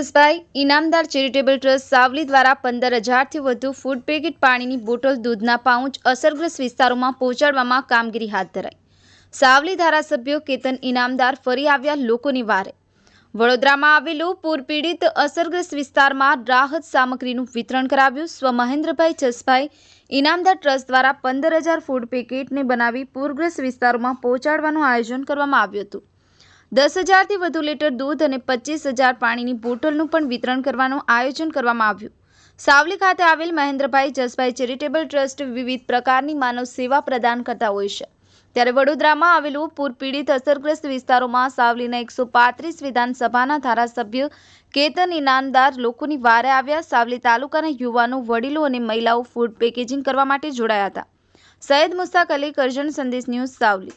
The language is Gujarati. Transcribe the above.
જસભાઈ ઇનામદાર ચેરિટેબલ ટ્રસ્ટ સાવલી દ્વારા પંદર હજારથી વધુ ફૂડ પેકેટ પાણીની બોટલ દૂધના પાઉચ અસરગ્રસ્ત વિસ્તારોમાં પહોંચાડવામાં કામગીરી હાથ ધરાઈ. સાવલી ધારાસભ્ય કેતન ઇનામદાર ફરી આવ્યા લોકોની વારે. વડોદરામાં આવેલું પૂરપીડિત અસરગ્રસ્ત વિસ્તારમાં રાહત સામગ્રીનું વિતરણ કરાવ્યું. સ્વ મહેન્દ્રભાઈ જસભાઈ ઇનામદાર ટ્રસ્ટ દ્વારા પંદર હજાર ફૂડ પેકેટને બનાવી પૂરગ્રસ્ત વિસ્તારોમાં પહોંચાડવાનું આયોજન કરવામાં આવ્યું હતું. દસ હજારથી વધુ લીટર દૂધ અને પચીસ હજાર પાણીની બોટલનું પણ વિતરણ કરવાનું આયોજન કરવામાં આવ્યું. સાવલી ખાતે આવેલ મહેન્દ્રભાઈ જસભાઈ ચેરિટેબલ ટ્રસ્ટ વિવિધ પ્રકારની માનવ સેવા પ્રદાન કરતા હોય છે. ત્યારે વડોદરામાં આવેલું પૂરપીડિત અસરગ્રસ્ત વિસ્તારોમાં સાવલીના એકસો પાંત્રીસ વિધાનસભાના ધારાસભ્ય કેતન ઇનામદાર લોકોની વારે આવ્યા. સાવલી તાલુકાના યુવાનો, વડીલો અને મહિલાઓ ફૂડ પેકેજિંગ કરવા માટે જોડાયા હતા. સૈયદ મુસ્તાક અલી કરજણ સંદેશ ન્યૂઝ સાવલી.